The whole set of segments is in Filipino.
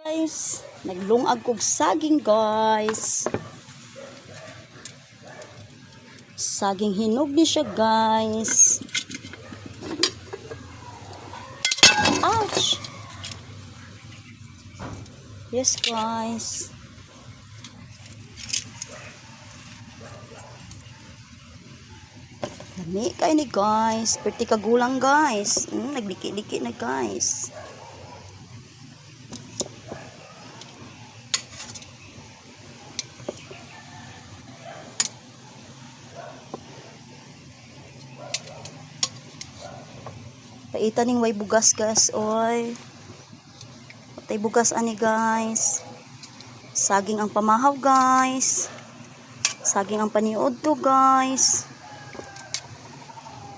Guys, naglungag kog saging guys. Saging hinog ni siya guys. Ouch! Yes guys. Lami kay ni guys. Perti kagulang guys. Mm, nagliki-liki na guys. Paita ning way bugas gas oy. Patay bugas ani guys. Saging ang pamahaw guys. Saging ang paniod to guys.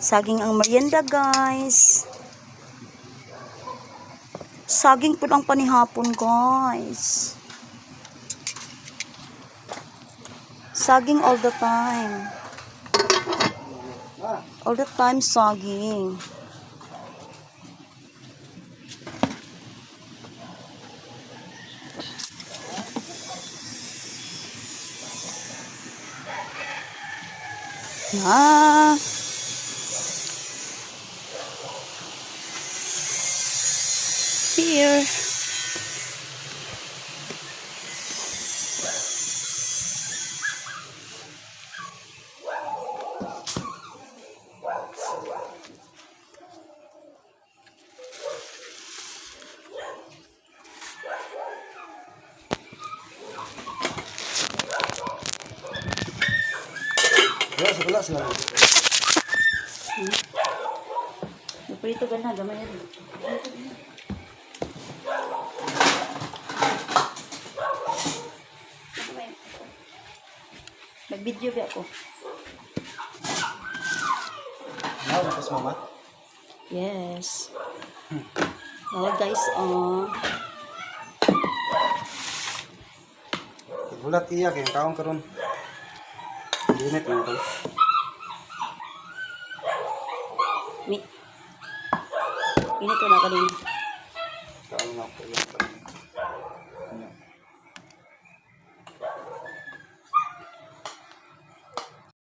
Saging ang merienda guys. Saging po ang panihapon guys. Saging all the time. All the time saging. Ah, Here. Wala sa wala sila. Prito gana gamay na. Nag-video ba ako? Ano na pas mama? Yes. Oh, guys, oh. Gulat iya kay kaon karon. Dinit man to. Mi. Ini to na kanina. Kaon na ko.